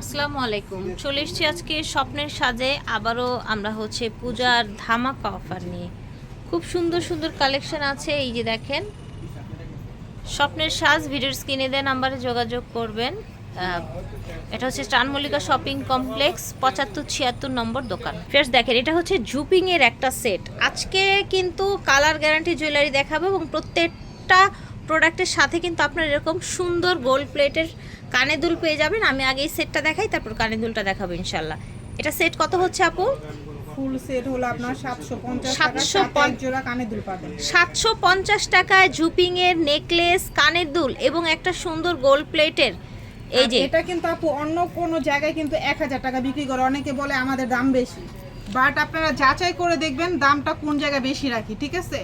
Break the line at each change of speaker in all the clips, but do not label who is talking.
আসসালামু আলাইকুম চলে এসেছি আজকে স্বপ্নের সাজে। আবারও আমরা হচ্ছে পূজার ধামাকা অফার নিয়ে। খুব সুন্দর সুন্দর কালেকশন আছে, এই যে দেখেন। স্বপ্নের সাজ, ভিডিওর স্ক্রিনে দেওয়া নাম্বারে যোগাযোগ করবেন। এটা হচ্ছে চানমল্লিকা শপিং কমপ্লেক্স, পঁচাত্তর ছিয়াত্তর নম্বর দোকান। ফ্রেশ দেখেন, এটা হচ্ছে জুপিং এর একটা সেট। আজকে কিন্তু কালার গ্যারান্টি জুয়েলারি দেখাবো এবং প্রত্যেকটা প্রোডাক্টের সাথে কিন্তু আপনার এরকম সুন্দর গোল্ড প্লেটের কানে দুল পেয়ে যাবেন। আমি আগে এই সেটটা দেখাই তারপর কানে দুলটা দেখাবো ইনশাল্লাহ এটা সেট কত হচ্ছে আপু?
ফুল সেট হলো আপনার সাতশো পঞ্চাশ
750
টাকা জোড়া কানে দুল পাবেন।
সাতশো পঞ্চাশ টাকায় জুপিং এর নেকলেস কানের দুল এবং একটা সুন্দর গোল্ড প্লেটের এই যে।
এটা কিন্তু আপু অন্য কোনো জায়গায় কিন্তু এক হাজার টাকা বিক্রি করে। অনেকে বলে আমাদের দাম বেশি। বাট আপনারা যাচাই করে দেখবেন দামটা কোন জায়গায় বেশি রাখি ঠিক আছে?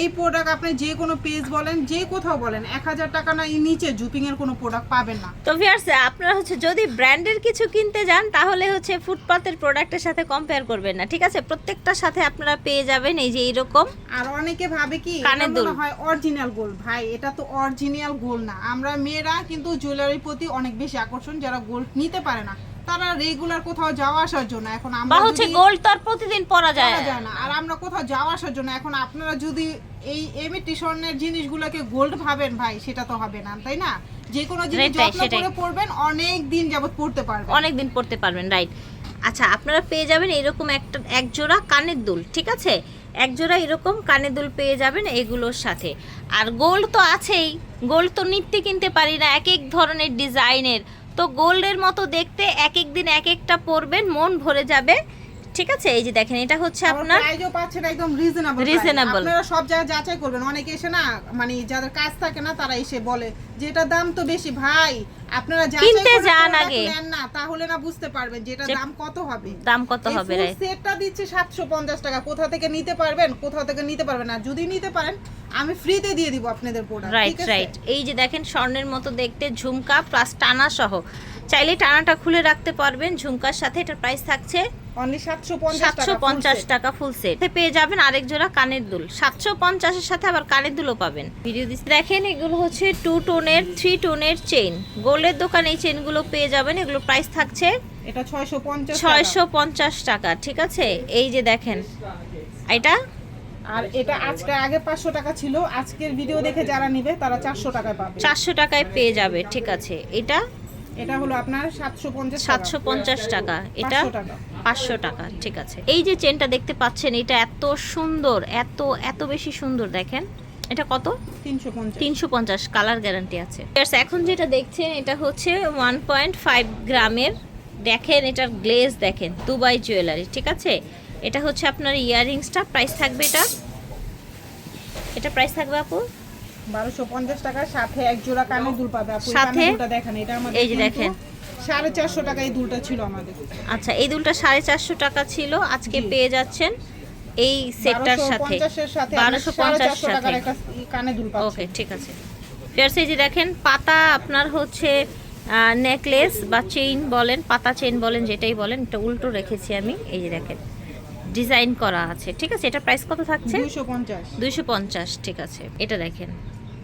এই প্রোডাক্ট আপনি যে কোনো পেজ বলেন যে কোথাও বলেন এক হাজার টাকা না এই নিচে জুপিং এর কোনো প্রোডাক্ট পাবেন না।
তো ভিউয়ার্স আপনারা হচ্ছে যদি ব্র্যান্ডের কিছু কিনতে যান তাহলে হচ্ছে ফুটপাতের প্রোডাক্টের সাথে কম্পেয়ার করবেন না ঠিক আছে? প্রত্যেকটার সাথে আপনারা পেয়ে যাবেন এই যে এইরকম।
আর অনেকে ভাবে কি এটা
দুল।
হয় অরিজিনাল গোল্ড ভাই এটা তো অরিজিনাল গোল্ড না। আমরা মেয়েরা কিন্তু জুয়েলারির প্রতি অনেক বেশি আকর্ষণ যারা গোল্ড নিতে পারে না। তারা রেগুলার কোথাও যাওয়া আসার জন্য এখন আমরা
হচ্ছে গোল্ড তো আর প্রতিদিন পরা যায়।
না। আর আমরা কোথাও যাওয়া আসার জন্য এখন আপনারা যদি এই এমিটেশনের জিনিসগুলোকে গোল্ড ভাবেন ভাই সেটা তো হবে না তাই না? যে কোনো জিনিস যত্ন করে অনেক দিন যাবত পড়তে পারবেন।
অনেক দিন পড়তে পারবেন রাইট আচ্ছা আপনারা পেয়ে যাবেন এরকম একটা এক জোড়া কানের দুল ঠিক আছে? এক জোড়া এরকম কানের দুল পেয়ে যাবেন এগুলোর সাথে। আর গোল্ড তো আছেই গোল্ড তো নিত্যে কিনতে পারি না এক এক ধরনের ডিজাইনের। তো গোল্ডের মতো দেখতে এক এক দিন এক একটা পরবেন মন ভরে যাবে। ঠিক আছে? এই যে দেখেন এটা হচ্ছে আপনার
প্রাইজও পাচ্ছেন একদম রিজনেবল
রিজনেবল
আপনারা সব জায়গায় যাচাই করবেন। অনেকে এসে না মানে যাদের কাজ থাকে না তারা এসে বলে যে এটা দাম তো বেশি ভাই আপনারা
কিনতে যান আগে।
না তাহলে না বুঝতে পারবেন
যেটা
দাম কত হবে।
দাম কত হবে রাইট
সেটটা দিচ্ছে সাতশো পঞ্চাশ টাকা। কোথা থেকে নিতে পারবেন কোথা থেকে নিতে পারবেন না। যদি নিতে পারেন আমি ফ্রিতে দিয়ে দিব আপনাদের প্রোডাক্ট
রাইট রাইট এই যে দেখেন স্বর্ণের মতো দেখতে ঝুমকা প্লাস টানা সহ। চাইলে টানাটা খুলে রাখতে পারবেন ঝুমকার সাথে এটার প্রাইস থাকছে
অনলি সাতশো পঞ্চাশ
সাতশো পঞ্চাশ টাকা ফুল সেট পেয়ে যাবেন আরেক জোড়া কানের দুল। সাতশো পঞ্চাশের সাথে আবার কানের দুলও পাবেন। ভিডিও দিচ্ছি। দেখেন এগুলো হচ্ছে টু টোনের থ্রি টোনের চেইন গোল্ডের দোকানে এই চেইনগুলো পেয়ে যাবেন। এগুলো প্রাইস থাকছে
এটা ছয়শো পঞ্চাশ
ছয়শো পঞ্চাশ টাকা ঠিক আছে? এই যে দেখেন। এটা?
আর এটা আজকে আগে পাঁচশো টাকা ছিল। আজকের ভিডিও দেখে যারা নিবে তারা চারশো টাকায় পাবে।
চারশো টাকায় পেয়ে যাবে ঠিক আছে। এটা?
এটা হলো আপনার সাতশো পঞ্চাশ
সাতশো পঞ্চাশ টাকা। এটা?
500 টাকা।
পাঁচশো টাকা ঠিক আছে। এই যে চেনটা দেখতে পাচ্ছেন এটা এত সুন্দর এত এত বেশি সুন্দর দেখেন। এটা কত?
তিনশো পঞ্চাশ।
কালার গ্যারান্টি আছে। এখন যেটা দেখছেন এটা হচ্ছে ওয়ান পয়েন্ট ফাইভ গ্রামের দেখেন এটার গ্লেজ দেখেন দুবাই জুয়েলারি ঠিক আছে? এটা হচ্ছে আপনার ইয়াররিংসটা প্রাইস থাকবে এটা? এটা প্রাইস থাকবে আপু?
বারোশো পঞ্চাশ টাকার সাথে এক জোড়া কানের দুল পাবে।
সাথে?
দেখেন এটা আমাদের
এই যে দেখেন।
সাড়ে চারশো টাকা এই দুলটা ছিল আমাদের।
আচ্ছা এই দুলটা সাড়ে চারশো টাকা ছিল। আজকে পেয়ে যাচ্ছেন এই সেটটার সাথে। বারোশো পঞ্চাশ সাথে।
কানে দুল
ওকে ঠিক আছে। ফেয়ার্স এই যে দেখেন পাতা আপনার হচ্ছে নেকলেস বা চেইন বলেন পাতা চেইন বলেন যেটাই বলেন এটা উল্টো রেখেছি আমি। এই যে দেখেন ডিজাইন করা আছে ঠিক আছে? এটা প্রাইস কত থাকছে?
দুইশো পঞ্চাশ।
ঠিক আছে। এটা দেখেন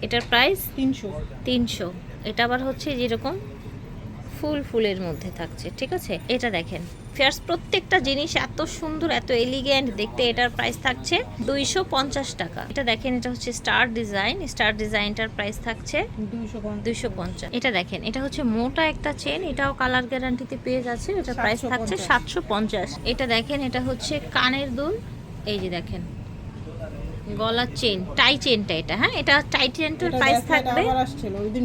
এটার প্রাইস
তিনশো।
তিনশো। এটা আবার হচ্ছে যেরকম ফুল ফুলের মধ্যে থাকছে ঠিক আছে? এটা দেখেন। ফেয়ার্স প্রত্যেকটা জিনিস এত সুন্দর এত এলিগেন্ট দেখতে এটার প্রাইস থাকছে দুইশো পঞ্চাশ টাকা। এটা দেখেন এটা হচ্ছে স্টার ডিজাইন স্টার ডিজাইনটার প্রাইস থাকছে
দুইশো পঞ্চাশ।
এটা দেখেন এটা হচ্ছে মোটা একটা চেন এটাও কালার গ্যারান্টিতে পেয়ে যাচ্ছে এটা প্রাইস থাকছে সাতশো পঞ্চাশ। এটা দেখেন এটা হচ্ছে কানের দুল। এই যে দেখেন গলার চেন টাই চেনটা এটা হ্যাঁ? এটা টাই চেনটার প্রাইস থাকবে।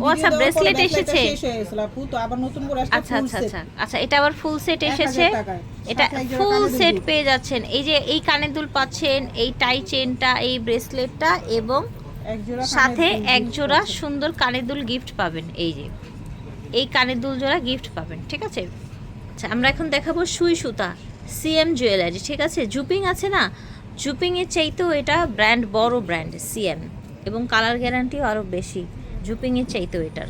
ও আচ্ছা,
video দেওয়ার পরে
bracelet
bracelet টা
এসেছে।
শেষ গেছিল আপু, তো আবার নতুন করে আসছে
আচ্ছা আচ্ছা আচ্ছা। আচ্ছা এটা আবার ফুল সেট এসেছে? এটা ফুল সেট পেয়ে যাচ্ছেন। এই যে এই কানের দুল পাচ্ছেন এই টাই চেনটা এই ব্রেসলেটটা এবং সাথে এক জোড়া সুন্দর কানের দুল গিফট পাবেন এই যে। এই কানের দুল জোড়া গিফট পাবেন ঠিক আছে? আচ্ছা আমরা এখন দেখাবো সুই সুতা সিএম জুয়েলারি ঠিক আছে? জুপিং আছে না? জুপিং এর চাইতেও এটা ব্র্যান্ড বড় ব্র্যান্ড সিএম এবং কালার গ্যারান্টিও আরও বেশি। জুপিংয়ের চাইতেও এটার।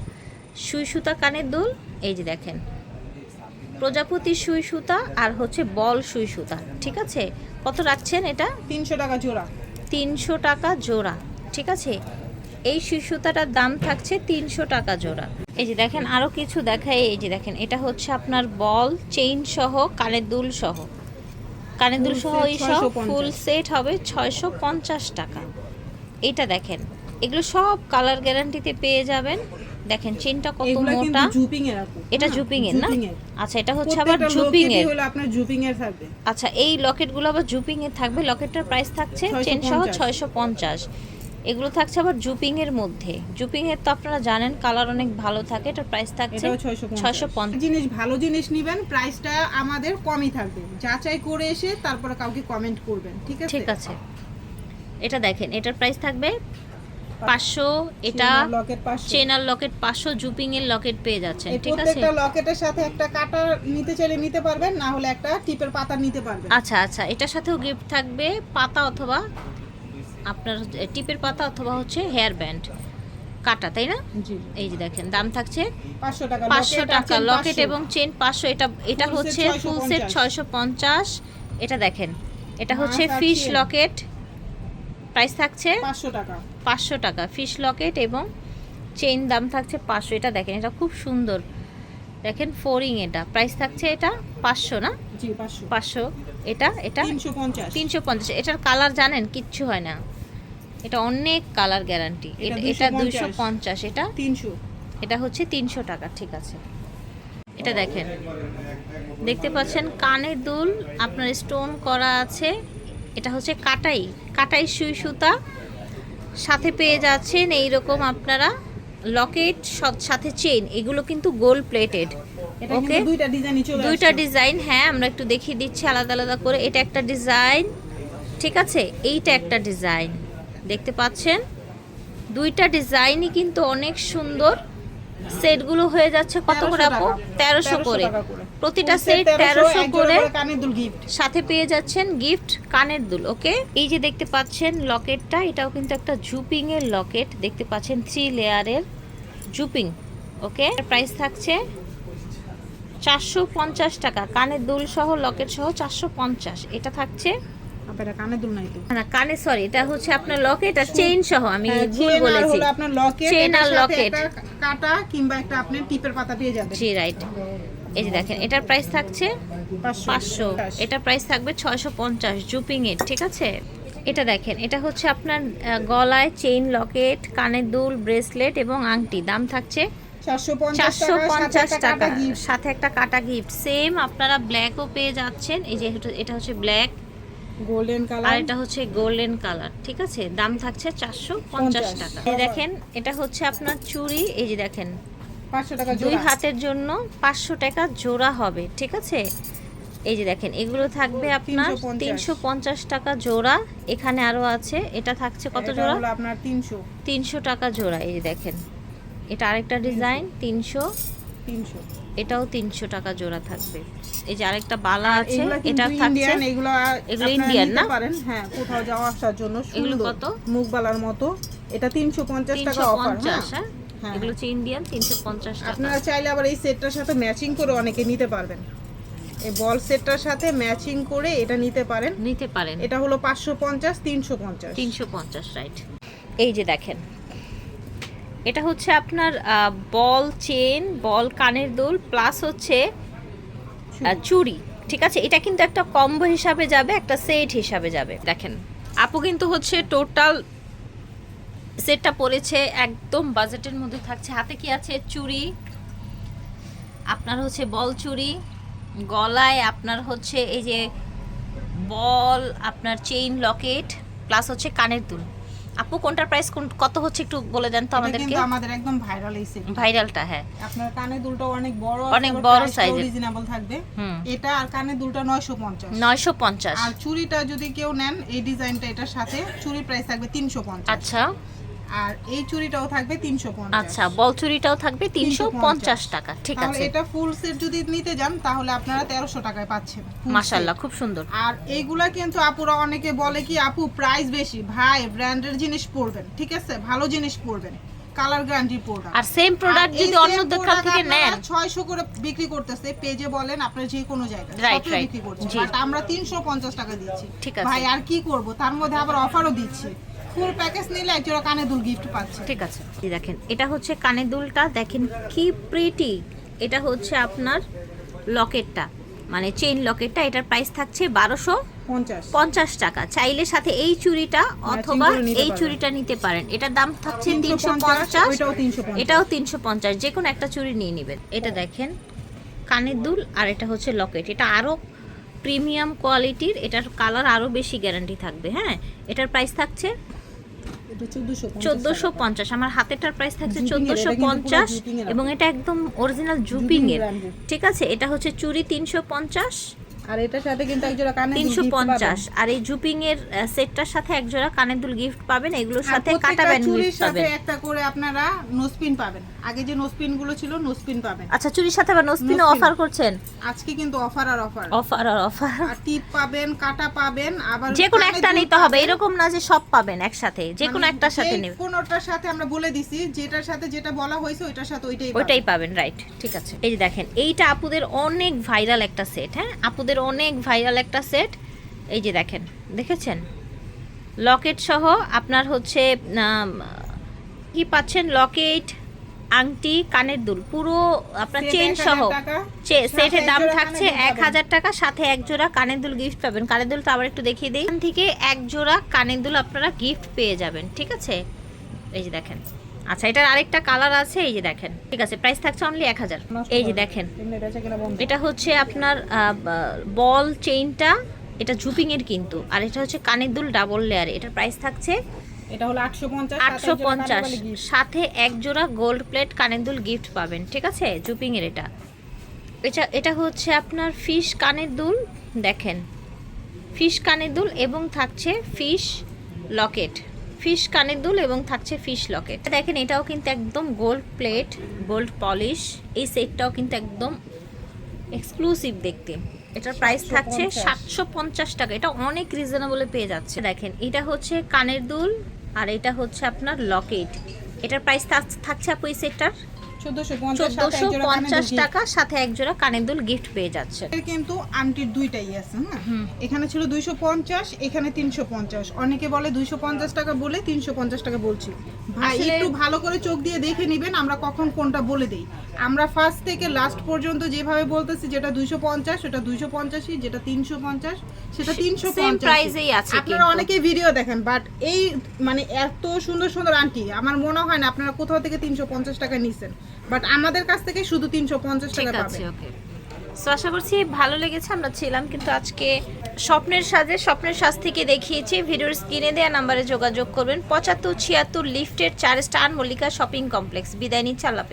সুই সুতা কানের দুল এই যে দেখেন। প্রজাপতি সুই সুতা আর হচ্ছে বল সুই সুতা ঠিক আছে? কত রাখছেন এটা?
তিনশো টাকা জোড়া।
তিনশো টাকা জোড়া ঠিক আছে? এই সুই সুতাটার দাম থাকছে তিনশো টাকা জোড়া। এই যে দেখেন আরও কিছু দেখায় এই যে দেখেন এটা হচ্ছে আপনার বল চেইন সহ কানের দুল সহ। কানের দুল সহ এই সব ফুল সেট হবে ছয়শো পঞ্চাশ টাকা। এটা দেখেন এগুলো সব কালার গ্যারান্টিতে পেয়ে যাবেন। দেখেন চেনটা কত মোটা। এটা
ঝুপিং
জুপিং এর না? আচ্ছা এটা হচ্ছে আবার
ঝুপিং
জুপিং এর।
হলো আপনার জুপিং এর থাকবে।
আচ্ছা এই লকেটগুলো আবার জুপিং এর থাকবে। লকেটটার প্রাইস থাকছে চেন সহ ছয়শো পঞ্চাশ। এগুলো থাকছে আবার জুপিং এর মধ্যে। জুপিং এর তো আপনারা জানেন কালার অনেক ভালো থাকে এটার প্রাইস থাকছে
650
ছয়শো পঞ্চাশ।
জিনিস ভালো জিনিস নিবেন প্রাইসটা আমাদের কমই থাকবে। যাচাই করে এসে তারপরে কাউকে কমেন্ট করবেন ঠিক আছে?
ঠিক আছে। এটা দেখেন এটার প্রাইস থাকবে পাঁচশো এটা
লকেট পাঁচশো।
চেন লকেট পাঁচশো জুপিং এর লকেট পেয়ে যাচ্ছেন
এই
ঠিক আছে?
প্রত্যেকটা লকেটের সাথে একটা কাটা নিতে চাইলে নিতে পারবেন না হলে একটা টিপের পাতা নিতে পারবেন।
আচ্ছা আচ্ছা এটার সাথেও গিফট থাকবে পাতা অথবা আপনার টিপের পাতা অথবা হচ্ছে হেয়ার ব্যান্ড কাটা তাই না? এই যে দেখেন দাম থাকছে
পাঁচশো টাকা লকেট
টাকা লকেট এবং চেন পাঁচশো এটা এটা হচ্ছে ফুল সেট ছয়শো পঞ্চাশ এটা দেখেন এটা হচ্ছে ফিশ লকেট প্রাইস থাকছে
পাঁচশো টাকা।
পাঁচশো টাকা ফিশ লকেট এবং চেইন দাম থাকছে পাঁচশো এটা দেখেন এটা খুব সুন্দর। দেখেন ফোরিং এটা প্রাইস থাকছে এটা পাঁচশো না?
পাঁচশো।
এটা এটা? তিনশো পঞ্চাশ। এটার কালার জানেন? কিচ্ছু হয় না। এটা অনেক কালার গ্যারান্টি।
এটা
এটা
250
দুইশো পঞ্চাশ। এটা?
তিনশো।
এটা হচ্ছে তিনশো টাকা ঠিক আছে। এটা দেখেন। দেখতে পাচ্ছেন কানের দুল আপনার স্টোন করা আছে। এটা হচ্ছে কাটাই। কাটাই সুই সুতা। সাথে পেয়ে যাচ্ছেন এইরকম আপনারা লকেট সাথে চেইন এগুলো কিন্তু গোল্ড প্লেটেড ওকে
দুইটা।
ডিজাইন হ্যাঁ আমরা একটু দেখিয়ে দিচ্ছি আলাদা আলাদা করে। এটা একটা ডিজাইন ঠিক আছে? এইটা একটা ডিজাইন দেখতে পাচ্ছেন? দুইটা ডিজাইনই কিন্তু অনেক সুন্দর। সেটগুলো হয়ে যাচ্ছে কত করে আপু? তেরোশো করে। প্রতিটা সেট তেরোশো করে। সাথে পেয়ে যাচ্ছেন গিফট কানের দুল ওকে এই যে দেখতে পাচ্ছেন লকেটটা এটাও কিন্তু একটা জুপিং এর লকেট দেখতে পাচ্ছেন থ্রি লেয়ারের জুপিং ওকে প্রাইস থাকছে চারশো পঞ্চাশ টাকা। কানের দুল সহ লকেট সহ চারশো পঞ্চাশ। এটা থাকছে?
আপনারা কানের দুল নাই তো।
না কানে সরি এটা হচ্ছে আপনার লকেট আর চেইন সহ আমি
হ্যাঁ,
ভুল বলেছি।
আপনার লকেট এটার
আর
সাথে
locket।
কাটা কিংবা একটা আপনি টিপের পাতা পেয়ে যাবেন
জি রাইট এই যে দেখেন এটার প্রাইস থাকছে পাঁচশো এটা প্রাইস থাকবে ছয়শো পঞ্চাশ জুপিং এর ঠিক আছে? এটা দেখেন এটা হচ্ছে আপনার গলায় চেইন লকেট কানের দুল ব্রেসলেট এবং আংটি। দাম থাকছে
চারশো পঞ্চাশ
টাকা সাথে একটা কাটা গিফট সেম আপনারা ব্ল্যাকও পেয়ে যাচ্ছেন। এই যে এটা- হচ্ছে ব্ল্যাক
গোল্ডেন
আর
কালার
এটা হচ্ছে গোল্ডেন কালার ঠিক আছে? দাম থাকছে চারশো পঞ্চাশ টাকা। এই দেখেন এটা হচ্ছে আপনার চুড়ি। এই যে দেখেন
পাঁচশো টাকা
দুই হাতের জন্য পাঁচশো টাকা জোড়া হবে ঠিক আছে? এই যে দেখেন এগুলো থাকবে আপনার তিনশো পঞ্চাশ। টাকা জোড়া। এখানে আরও আছে। এটা থাকছে কত জোড়া?
আপনার তিনশো।
তিনশো টাকা জোড়া এই যে দেখেন। এটা আরেকটা ডিজাইন তিনশো।
তিনশো।
এটাও তিনশো টাকা জোড়া থাকবে। এই যে আরেকটা বালা আছে এটা থাকছে
ইন্ডিয়ান এগুলো
এগুলো
নিতে
না?
পারেন। হ্যাঁ কোথাও যাওয়া আসার জন্য
এগুলো কত?
মুখবালার মতো। এটা তিনশো পঞ্চাশ টাকা অফার
হ্যাঁ?
হ্যাঁ।
এগুলো হচ্ছে ইন্ডিয়ান তিনশো পঞ্চাশ
আপনারা চাইলে আবার এই সেটটার সাথে ম্যাচিং করে অনেকে নিতে পারবেন। এই বল সেটটার সাথে ম্যাচিং করে এটা নিতে পারেন।
নিতে পারেন।
এটা হলো পাঁচশো পঞ্চাশ তিনশো পঞ্চাশ।
তিনশো পঞ্চাশ রাইট এই যে দেখেন এটা হচ্ছে আপনার বল চেন বল কানের দুল প্লাস হচ্ছে চুড়ি। ঠিক আছে? এটা কিন্তু একটা কম্বো হিসাবে যাবে একটা সেট হিসাবে যাবে। দেখেন। আপু কিন্তু হচ্ছে টোটাল সেটটা পড়েছে একদম বাজেটের মধ্যে থাকছে। হাতে কি আছে? চুড়ি। আপনার হচ্ছে বল চুড়ি। গলায় আপনার হচ্ছে এই যে বল আপনার চেইন লকেট প্লাস হচ্ছে কানের দুল। আপু কোনটার প্রাইস কত হচ্ছে একটু বলে দেন তো আমাদেরকে?
কিন্তু আমাদের একদম ভাইরাল এই সেট
ভাইরালটা হ্যাঁ।
আপনার কানে দুলটা অনেক বড়
অনেক বড় সাইজ
রিজনেবল থাকবে। এটা আর কানে দুলটা নয়শো পঞ্চাশ।
নয়শো পঞ্চাশ।
আর চুড়িটা যদি কেউ নেন এই ডিজাইনটা এটার সাথে চুড়ির প্রাইস থাকবে তিনশো পঞ্চাশ।
আচ্ছা।
আর এই চুড়িটাও থাকবে তিনশো পঞ্চাশ।
আচ্ছা বল চুরিটাও থাকবে তিনশো পঞ্চাশ
350
টাকা ঠিক আছে।
এটা ফুল সেট যদি নিতে যান তাহলে আপনারা তেরোশো টাকায় পাচ্ছেন full
খুব সুন্দর।
আর এইগুলা কিন্তু আপুরা অনেকে বলে কি আপু প্রাইস বেশি। ভাই ব্র্যান্ডের জিনিস পরবেন ঠিক আছে? ভালো জিনিস পরবেন কালার গ্যারান্টি প্রোডাক্ট
আর সেম প্রোডাক্ট যদি অন্য দোকান থেকে নেন।
600 করে বিক্রি করতেছে পেজে বলেন আপনার যে কোনো জায়গায় সবই বিক্রি করছে। বাট আমরা 350 টাকা দিচ্ছি।
ঠিক আছে।
ভাই আর কি করব? তার মধ্যে আবার অফারও দিচ্ছি। ফুল প্যাকেজ নিলে এক জোড়া কানে দুল গিফট পাচ্ছে।
ঠিক আছে। এই দেখেন এটা হচ্ছে কানের দুলটা। দেখেন কি প্রিটি এটা হচ্ছে আপনার লকেটটা। মানে চেইন লকেটটা। এটার প্রাইস থাকছে বারোশো
পঞ্চাশ।
টাকা। চাইলে সাথে এই চুড়িটা অথবা এই। চুড়িটা নিতে পারেন। এটার দাম থাকছে তিনশো পঞ্চাশ এটাও তিনশো পঞ্চাশ। যে কোনো একটা চুড়ি নিয়ে নেবেন। এটা দেখেন কানের দুল আর এটা হচ্ছে লকেট। এটা আরও প্রিমিয়াম কোয়ালিটির এটার কালার আরও বেশি গ্যারান্টি থাকবে। হ্যাঁ এটার প্রাইস থাকছে
চোদ্দশো
পঞ্চাশ আমার হাতেরটার প্রাইস থাকছে চোদ্দোশো পঞ্চাশ এবং এটা একদম অরিজিনাল জুপিং এর। ঠিক আছে? এটা হচ্ছে চুরি তিনশো পঞ্চাশ।
আর এটার সাথে কিন্তু এক জোড়া কানে
তিনশো পঞ্চাশ। আর এই জুপিং এর সেটটার সাথে এক জোড়া কানের দুল গিফট পাবেন এগুলোর সাথে কাটা ব্যান্ড গিফট পাবেন।
একটা করে আপনারা নোসপিন পাবেন। আগে যে নোসপিনগুলো ছিল নোসপিন পাবেন।
আচ্ছা চুরির সাথে আবার
Nospin।
অফার করছেন?
আজকে কিন্তু অফার আর অফার
অফার আর অফার
আর টিপ পাবেন কাটা পাবেন আবার
যে কোনো একটা নিতে হবে। এরকম না যে সব পাবেন একসাথে। যে কোনো
মানে
একটার সাথে নেবেন
কোনোটার সাথে আমরা বলে দিছি যেটার সাথে যেটা বলা হয়েছে ওইটার সাথে ওইটাই
ওইটাই পাবেন রাইট ঠিক আছে। এই যে দেখেন এইটা আপুদের অনেক ভাইরাল একটা সেট হ্যাঁ? আপুদের অনেক ভাইরাল একটা সেট। এই যে দেখেন দেখেছেন? লকেট সহ আপনার হচ্ছে কি পাচ্ছেন? লকেট আংটি কানের দুল পুরো আপনার চেন সহ। সেটের দাম থাকছে এক হাজার টাকা সাথে এক জোড়া কানের দুল গিফট পাবেন। কানের দুল তো আবার একটু দেখিয়ে দিই। এখান থেকে এক জোড়া কানের দুল আপনারা গিফট পেয়ে যাবেন ঠিক আছে? এই যে দেখেন আচ্ছা এটার আরেকটা কালার আছে এই যে দেখেন। ঠিক আছে প্রাইস থাকছে অনলি এক হাজার। এই যে দেখেন
এটা হচ্ছে
আপনার বল চেইনটা এটা ঝুপিং এর কিন্তু। আর এটা হচ্ছে কানের দুল ডাবল লেয়ার এটার প্রাইস থাকছে
এটা হলো আটশো পঞ্চাশ
আটশো পঞ্চাশ সাথে এক জোড়া গোল্ড প্লেট কানের দুল গিফট পাবেন ঠিক আছে? জুপিং এর এটা। এটা এটা হচ্ছে আপনার ফিশ কানের দুল দেখেন। ফিশ কানের দুল এবং থাকছে ফিশ লকেট ফিশ কানের দুল এবং থাকছে ফিশ লকেট। দেখেন এটাও কিন্তু একদম গোল্ড প্লেট গোল্ড পলিশ এই সেটটাও কিন্তু একদম এক্সক্লুসিভ দেখতে। এটার প্রাইস থাকছে সাতশো পঞ্চাশ। টাকা। এটা অনেক রিজনেবলে পেয়ে যাচ্ছে। দেখেন এটা হচ্ছে কানের দুল আর এটা হচ্ছে আপনার লকেট। এটার প্রাইস থাকছে আপু এই সেটটার?
চোদ্দশো পঞ্চাশ
টাকা সাথে এক জোড়া কানের দুল গিফট পেয়ে যাচ্ছে।
কিন্তু দুইটাই আছে হ্যাঁ? এখানে ছিল দুইশো পঞ্চাশ এখানে তিনশো পঞ্চাশ। অনেকে বলে দুইশো পঞ্চাশ টাকা বলে তিনশো পঞ্চাশ টাকা বলছি। ভাই একটু ভালো করে চোখ দিয়ে দেখে নিবেন আমরা কখন কোনটা বলে দেই। আমরা ফার্স্ট থেকে লাস্ট পর্যন্ত যেভাবে বলতেছি যেটা দুইশো পঞ্চাশ ওটা দুইশো পঞ্চাশই যেটা তিনশো পঞ্চাশ সেটা তিনশো
আছে
আপনারা অনেকে ভিডিও দেখেন বাট এই মানে এত সুন্দর সুন্দর আন্টি আমার মনে হয় না আপনারা কোথাও থেকে তিনশো পঞ্চাশ টাকা নিছেন বাট আমাদের কাছ থেকে শুধু তিনশো পঞ্চাশ টাকা
আছে
পাবেন।
সো আশা করছি ভালো লেগেছে আমরা ছিলাম কিন্তু আজকে স্বপ্নের সাজে স্বপ্নের সাজ থেকে দেখিয়েছি ভিডিওর স্ক্রিনে দেওয়া নাম্বারে যোগাযোগ করবেন পঁচাত্তর ছিয়াত্তর লিফটের চার স্টার মল্লিকা শপিং কমপ্লেক্স। বিদায় নিচ্ছে আল্লাহ